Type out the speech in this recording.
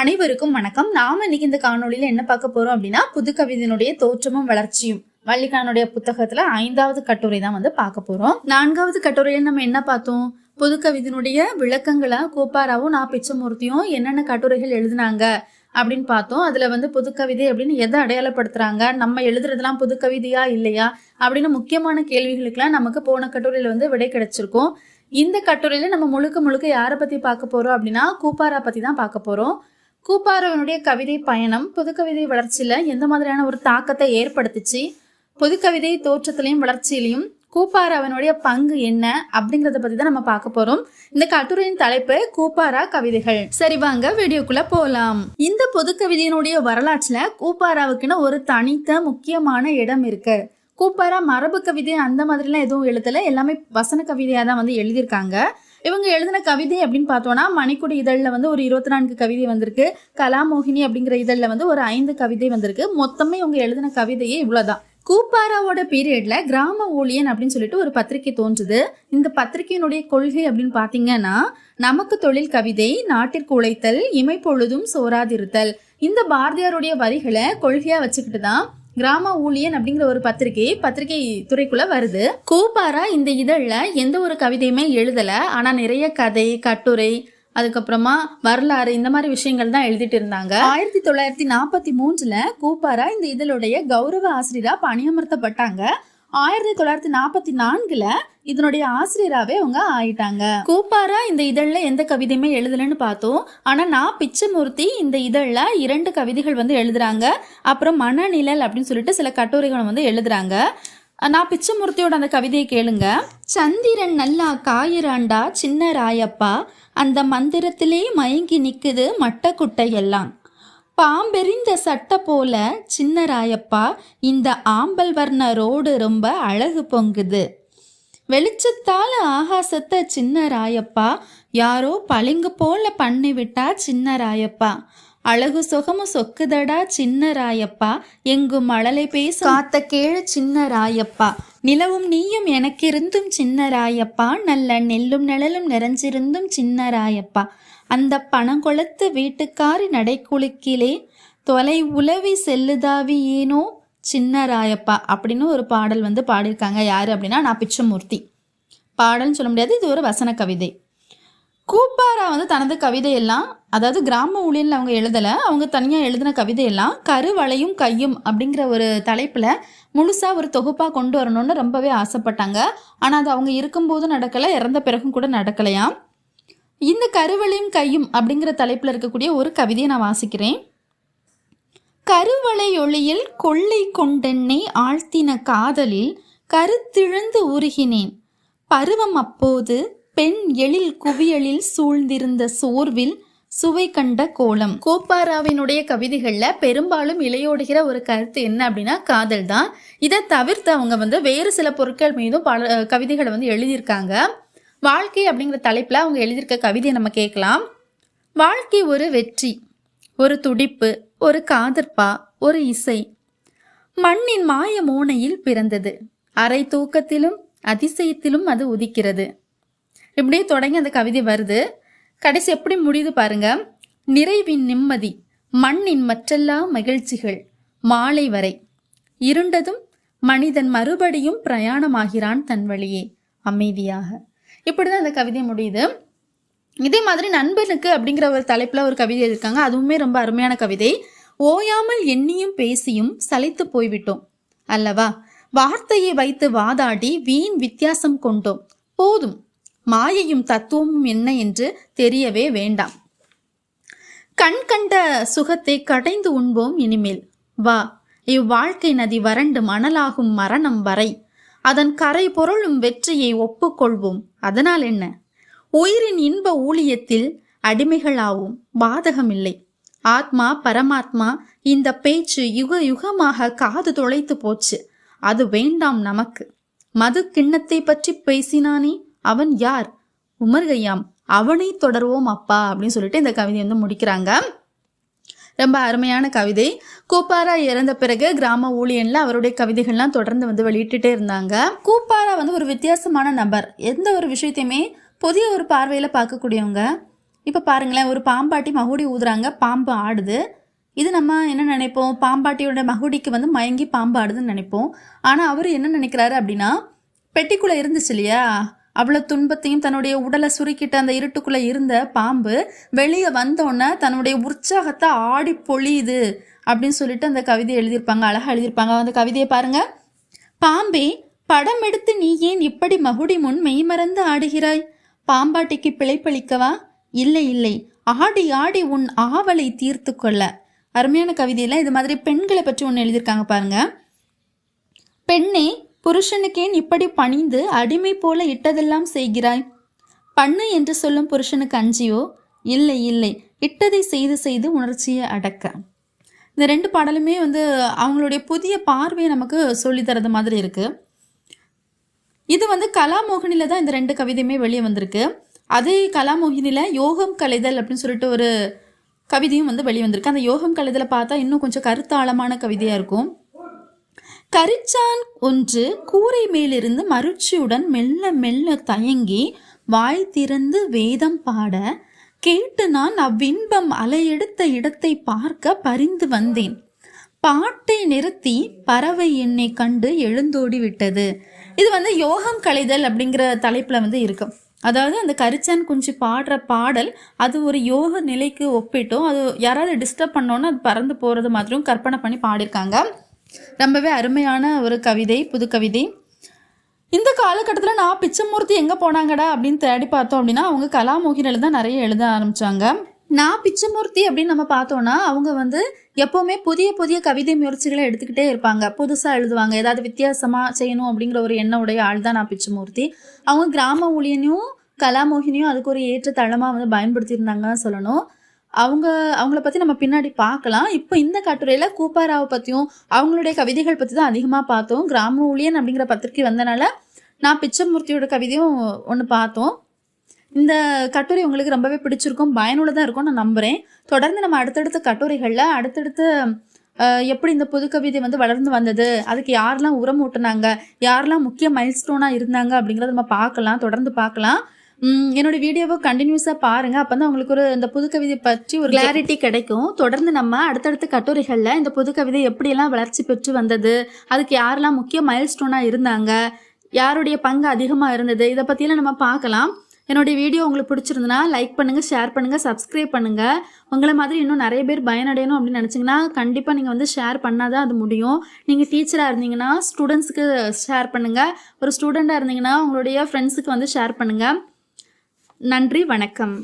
அனைவருக்கும் வணக்கம். நாம இன்னைக்கு இந்த காணொலியில என்ன பார்க்க போறோம் அப்படின்னா புது கவிதையினுடைய தோற்றமும் வளர்ச்சியும். வள்ளிக்கானுடைய புத்தகத்துல ஐந்தாவது கட்டுரை தான் வந்து பார்க்க போறோம். நான்காவது கட்டுரையில நம்ம என்ன பார்த்தோம்? புது கவிதையினுடைய விளக்கங்களை கோப்பாராவும் நான் பிச்சமூர்த்தியும் என்னென்ன கட்டுரைகள் எழுதினாங்க அப்படின்னு பார்த்தோம். அதுல வந்து புது கவிதை அப்படின்னு எதை அடையாளப்படுத்துறாங்க? நம்ம எழுதுறதெல்லாம் புது கவிதையா இல்லையா? அப்படின்னு முக்கியமான கேள்விகளுக்கெல்லாம் நமக்கு போன கட்டுரையில வந்து விடை கிடைச்சிருக்கும். இந்த கட்டுரையில நம்ம முழுக்க முழுக்க யாரை பத்தி பார்க்க போறோம் அப்படின்னா கூப்பாரா பத்தி தான் பார்க்க போறோம். கூப்பாரவனுடைய கவிதை பயணம் புதுக்கவிதை வளர்ச்சியில எந்த மாதிரியான ஒரு தாக்கத்தை ஏற்படுத்துச்சு? புதுக்கவிதை தோற்றத்திலையும் வளர்ச்சியிலையும் கூப்பாரா அவனுடைய பங்கு என்ன அப்படிங்கறத பத்தி தான் நம்ம பார்க்க போறோம். இந்த கட்டுரையின் தலைப்பு கூப்பாரா கவிதைகள். சரி வாங்க வீடியோக்குள்ள போலாம். இந்த புதுக்கவிதையினுடைய வரலாற்றுல கூப்பாராவுக்குன்னு ஒரு தனித்த முக்கியமான இடம் இருக்கு. கூப்பாரா மரபு கவிதை அந்த மாதிரிலாம் எதுவும் எழுதல. எல்லாமே வசன கவிதையா தான் வந்து எழுதியிருக்காங்க. இவங்க எழுதின கவிதை அப்படின்னு பார்த்தோன்னா மணிக்குடி இதழில் வந்து ஒரு இருபத்தி நான்கு கவிதை வந்திருக்கு. கலாமோகினி அப்படிங்கிற இதழில் வந்து ஒரு ஐந்து கவிதை வந்திருக்கு. மொத்தமே இவங்க எழுதின கவிதையே இவ்வளோதான் கூப்பாராவோட பீரியட்ல கிராம ஊழியன் அப்படின்னு சொல்லிட்டு ஒரு பத்திரிகை தோன்றுது. இந்த பத்திரிகையினுடைய கொள்கை அப்படின்னு பார்த்தீங்கன்னா நமக்கு தொழில் கவிதை நாட்டிற்கு உழைத்தல் இமை பொழுதும் சோராதிருத்தல். இந்த பாரதியாருடைய வரிகளை கொள்கையா வச்சுக்கிட்டு தான் கிராம ஊழியன் அப்படிங்கிற ஒரு பத்திரிகை பத்திரிகை துறைக்குள்ள வருது. கூப்பாரா இந்த இதழில் எந்த ஒரு கவிதையுமே எழுதல. ஆனா நிறைய கதை கட்டுரை அதுக்கப்புறமா வரலாறு இந்த மாதிரி விஷயங்கள் தான் எழுதிட்டு இருந்தாங்க. ஆயிரத்தி தொள்ளாயிரத்தி நாற்பத்தி மூன்றுல கூப்பாரா இந்த இதழுடைய கௌரவ ஆசிரியரா பணியமர்த்தப்பட்டாங்க. ஆயிரத்தி தொள்ளாயிரத்தி நாற்பத்தி நான்குல இதனுடைய ஆசிரியராகவே அவங்க ஆயிட்டாங்க. கூப்பாரா இந்த இதழில் எந்த கவிதையுமே எழுதலன்னு பார்த்தோம். ஆனால் நான் பிச்சமூர்த்தி இந்த இதழில் இரண்டு கவிதைகள் வந்து எழுதுறாங்க. அப்புறம் மனநிழல் அப்படின்னு சொல்லிட்டு சில கட்டுரைகள் வந்து எழுதுறாங்க. நான் பிச்சமூர்த்தியோட அந்த கவிதையை கேளுங்க. சந்திரன் நல்லா காயிராண்டா சின்ன ராயப்பா. அந்த மந்திரத்திலே மயங்கி நிற்குது மட்டக்குட்டை எல்லாம் பாம்பெறிந்த சட்டை போல சின்ன ராயப்பா இந்த ஆம்பல் வர்ண ரோடு ரொம்ப அழகு பொங்குது. வெளிச்சத்தால ஆகாசத்தை சின்ன ராயப்பா யாரோ பளிங்கு போல பண்ணி விட்டா சின்ன ராயப்பா அழகு சுகமும் சொக்குதடா சின்ன ராயப்பா எங்கும் மழலை பேச காத்த கேழ சின்ன ராயப்பா நிலவும் நீயும் எனக்கிருந்தும் சின்ன ராயப்பா நல்ல நெல்லும் நிழலும் நிறைஞ்சிருந்தும் சின்ன ராயப்பா அந்த பணங்கொளத்து வீட்டுக்காரி நடைக்குலுக்கிலே தொலை உலவி செல்லுதாவி ஏனோ சின்ன ராயப்பா அப்படின்னு ஒரு பாடல் வந்து பாடியிருக்காங்க. யார் அப்படின்னா நான் பிச்சமூர்த்தி. பாடல்னு சொல்ல முடியாது இது ஒரு வசன கவிதை. கூப்பாரா வந்து தனது கவிதையெல்லாம் அதாவது கிராம ஊழியனில் அவங்க எழுதலை அவங்க தனியாக எழுதின கவிதையெல்லாம் கருவளையும் கையும் அப்படிங்கிற ஒரு தலைப்பில் முழுசாக ஒரு தொகுப்பாக கொண்டு வரணும்னு ரொம்பவே ஆசைப்பட்டாங்க. ஆனால் அது அவங்க இருக்கும்போது நடக்கலை இறந்த பிறகும் கூட நடக்கலையாம். இந்த கருவளையும் கையும் அப்படிங்கிற தலைப்பில் இருக்கக்கூடிய ஒரு கவிதையை நான் வாசிக்கிறேன். கருவளை ஒளியில் கொள்ளை கொண்டென்னை ஆழ்த்தின காதலில் கருத்திழந்து உருகினேன். பருவம் அப்போது பெண் எழில் குவியலில் சூழ்ந்திருந்த சோர்வில் சுவை கண்ட கோலம். கோப்பாராவினுடைய கவிதைகளில் பெரும்பாலும் இலையோடுகிற ஒரு கருத்து என்ன அப்படின்னா காதல் தான். இதை தவிர்த்து அவங்க வந்து வேறு சில பொருட்கள் மீதும் பல கவிதைகளை வந்து எழுதியிருக்காங்க. வாழ்க்கை அப்படிங்கிற தலைப்பில் அவங்க எழுதியிருக்க கவிதையை நம்ம கேட்கலாம். வாழ்க்கை ஒரு வெற்றி ஒரு துடிப்பு ஒரு காதற்பா ஒரு இசை. மண்ணின் மாய மோனையில் பிறந்தது. அரை தூக்கத்திலும் அதிசயத்திலும் அது உதிக்கிறது. இப்படியே தொடங்கி அந்த கவிதை வருது. கடைசி எப்படி முடியுது பாருங்க. நிறைவின் நிம்மதி மண்ணின் மற்றெல்லா மகிழ்ச்சிகள் மாலை வரை. இருண்டதும் மனிதன் மறுபடியும் பிரயாணமாகிறான் தன் வழியே. அமைதியாக. இப்படி தான் இந்த கவிதை முடியுது. இதே மாதிரி நண்பனுக்கு அப்படிங்கிற ஒரு தலைப்பில் ஒரு கவிதை எழுதியிருக்காங்க. அதுவுமே ரொம்ப அருமையான கவிதை. ஓயாமல் எண்ணியும் பேசியும் சலித்து போய்விட்டோம். அல்லவா? வார்த்தையை வைத்து வாதாடி வீண் வித்தியாசம் கொண்டோம். போதும். மாயையும் தத்துவமும் என்ன என்று தெரியவே வேண்டாம். கண் கண்ட சுகத்தை கடைந்து உண்போம் இனிமேல். வா. இவ்வாழ்க்கை நதி வறண்டு மணலாகும் மரணம் வரை. அதன் கரை பொருளும் வெற்றியை ஒப்புக்கொள்வோம். அதனால் என்ன? உயிரின் இன்ப ஊழியத்தில் அடிமைகளாவும். பாதகமில்லை. ஆத்மா பரமாத்மா இந்த பேச்சு யுக யுகமாக காது தொலைத்து போச்சு. அது வேண்டாம் நமக்கு. மது கிண்ணத்தை பற்றி பேசினானே? அவன் யார்? உமர்கையாம். அவனை தொடர்வோம் அப்பா அப்படின்னு சொல்லிட்டு இந்த கவிதை வந்து முடிக்கிறாங்க. ரொம்ப அருமையான கவிதை. கூப்பாரா இறந்த பிறகு கிராம ஊழியன்ல அவருடைய கவிதைகள்லாம் தொடர்ந்து வந்து வெளியிட்டுட்டே இருந்தாங்க. கூப்பாரா வந்து ஒரு வித்தியாசமான நபர். எந்த ஒரு விஷயத்தையுமே புதிய ஒரு பார்வையில் பார்க்கக்கூடியவங்க. இப்போ பாருங்களேன் ஒரு பாம்பாட்டி மகுடி ஊதுறாங்க பாம்பு ஆடுது. இது நம்ம என்ன நினைப்போம்? பாம்பாட்டியோட மகுடிக்கு வந்து மயங்கி பாம்பு ஆடுதுன்னு நினைப்போம். ஆனால் அவர் என்ன நினைக்கிறாரு அப்படின்னா பெட்டிக்குள்ளே இருந்துச்சு இல்லையா? அவ்வளோ துன்பத்தையும் தன்னுடைய உடலை சுருக்கிட்ட அந்த இருட்டுக்குள்ளே இருந்த பாம்பு வெளியே வந்தோடனே தன்னுடைய உற்சாகத்தை ஆடி பொழியுது அப்படின்னு சொல்லிட்டு அந்த கவிதையை எழுதியிருப்பாங்க அழகாக எழுதியிருப்பாங்க. அந்த கவிதையை பாருங்க. பாம்பே படம் எடுத்து நீ ஏன் இப்படி மகுடி முன் மெய்மறந்து ஆடுகிறாய்? பாம்பாட்டிக்கு பிழைப்பளிக்கவா? இல்லை இல்லை. ஆடி ஆடி உன் ஆவலை தீர்த்து கொள்ள. அருமையான கவிதையில இது மாதிரி பெண்களை பற்றி ஒன்று எழுதியிருக்காங்க பாருங்க. பெண்ணே புருஷனுக்கேன் இப்படி பணிந்து அடிமை போல இட்டதெல்லாம் செய்கிறாய்? பண்ணு என்று சொல்லும் புருஷனுக்கு அஞ்சியோ? இல்லை இல்லை. இட்டதை செய்து செய்து உணர்ச்சியை அடக்க. இந்த ரெண்டு பாடலுமே வந்து அவங்களுடைய புதிய பார்வையை நமக்கு சொல்லி தரது மாதிரி இருக்கு. இது வந்து கலாமோகினில தான் இந்த ரெண்டு கவிதையுமே வெளியே வந்திருக்கு. அதே கலாமோகினியில் யோகம் கலைதல் அப்படின்னு சொல்லிட்டு ஒரு கவிதையும் வந்து வெளியே வந்திருக்கு. அந்த யோகம் கலைதலை பார்த்தா இன்னும் கொஞ்சம் கருத்தாழமான கவிதையாக இருக்கும். கரிச்சான் ஒன்று கூரை மேலிருந்து மருட்சியுடன் மெல்ல மெல்ல தயங்கி வாய் திறந்து வேதம் பாட கேட்டு நான் அவ்வின்பம் அலையெடுத்த இடத்தை பார்க்க பரிந்து வந்தேன். பாட்டை நிறுத்தி பறவை என்னை கண்டு எழுந்தோடி விட்டது. இது வந்து யோகம் கலைதல் அப்படிங்கிற தலைப்பில் வந்து இருக்கும் அதாவது அந்த கரிச்சான் குஞ்சு பாடுற பாடல் அது ஒரு யோக நிலைக்கு ஒப்பிட்டும். அது யாராவது டிஸ்டர்ப் பண்ணோன்னு அது பறந்து போகிறது மாதிரியும் கற்பனை பண்ணி பாடியிருக்காங்க. ரொம்பவே அருமையான ஒரு கவிதை புது கவிதை. இந்த காலகட்டத்தில் நான் பிச்சமூர்த்தி எங்கே போனாங்கடா அப்படின்னு தேடி பார்த்தோம் அப்படின்னா அவங்க கலாமோகினில் தான் நிறைய எழுத ஆரம்பித்தாங்க நான் பிச்சமூர்த்தி அப்படின்னு நம்ம பார்த்தோன்னா அவங்க வந்து எப்போவுமே புதிய புதிய கவிதை முயற்சிகளை எடுத்துக்கிட்டே இருப்பாங்க. புதுசாக எழுதுவாங்க. ஏதாவது வித்தியாசமாக செய்யணும் அப்படிங்கிற ஒரு எண்ண உடைய ஆள் தான் நான் பிச்சமூர்த்தி. அவங்க கிராம ஊழியனையும் கலாமோகினியும் அதுக்கு ஒரு ஏற்ற தளமாக வந்து பயன்படுத்தியிருந்தாங்கன்னு சொல்லணும். அவங்க அவங்கள பற்றி நம்ம பின்னாடி பார்க்கலாம். இப்போ இந்த கட்டுரையில் கூப்பாராவை பற்றியும் அவங்களுடைய கவிதைகள் பற்றி தான் அதிகமாக பார்த்தோம். கிராம ஊழியன் அப்படிங்கிற பத்திரிக்கை வந்தனால நான் பிச்சமூர்த்தியோட கவிதையும் ஒன்று பார்த்தோம். இந்த கட்டுரை உங்களுக்கு ரொம்பவே பிடிச்சிருக்கும். பயனுள்ளதாக இருக்கும் நான் நம்புகிறேன் தொடர்ந்து நம்ம அடுத்தடுத்த கட்டுரைகளில் அடுத்தடுத்த எப்படி இந்த புது கவிதை வந்து வளர்ந்து வந்தது அதுக்கு யாரெல்லாம் உரம் ஊட்டினாங்க யாரெல்லாம் முக்கிய மைல்ஸ்டோனாக இருந்தாங்க அப்படிங்கிறத நம்ம பார்க்கலாம் தொடர்ந்து பார்க்கலாம். என்னோட வீடியோவை கண்டினியூஸாக பாருங்கள் அப்போ தான் உங்களுக்கு ஒரு இந்த புது கவிதை பற்றி ஒரு கிளாரிட்டி கிடைக்கும். தொடர்ந்து நம்ம அடுத்தடுத்த கட்டுரைகளில் இந்த புது கவிதை எப்படியெல்லாம் வளர்ச்சி பெற்று வந்தது அதுக்கு யாரெல்லாம் முக்கிய மைல்ஸ்டோனாக இருந்தாங்க யாருடைய பங்கு அதிகமாக இருந்தது இதை பற்றியெல்லாம் நம்ம பார்க்கலாம். என்னுடைய வீடியோ உங்களுக்கு பிடிச்சிருந்தனா லைக் பண்ணுங்கள் ஷேர் பண்ணுங்கள் சப்ஸ்கிரைப் பண்ணுங்கள் உங்களை மாதிரி இன்னும் நிறைய பேர் பயனடையணும் அப்படின்னு நினச்சிங்கன்னா கண்டிப்பாக நீங்கள் வந்து ஷேர் பண்ணால் தான் அது முடியும். நீங்கள் டீச்சராக இருந்தீங்கன்னா ஸ்டூடெண்ட்ஸுக்கு ஷேர் பண்ணுங்கள் ஒரு ஸ்டூடெண்ட்டாக இருந்தீங்கன்னா உங்களுடைய ஃப்ரெண்ட்ஸுக்கு வந்து ஷேர் பண்ணுங்கள் நன்றி வணக்கம்.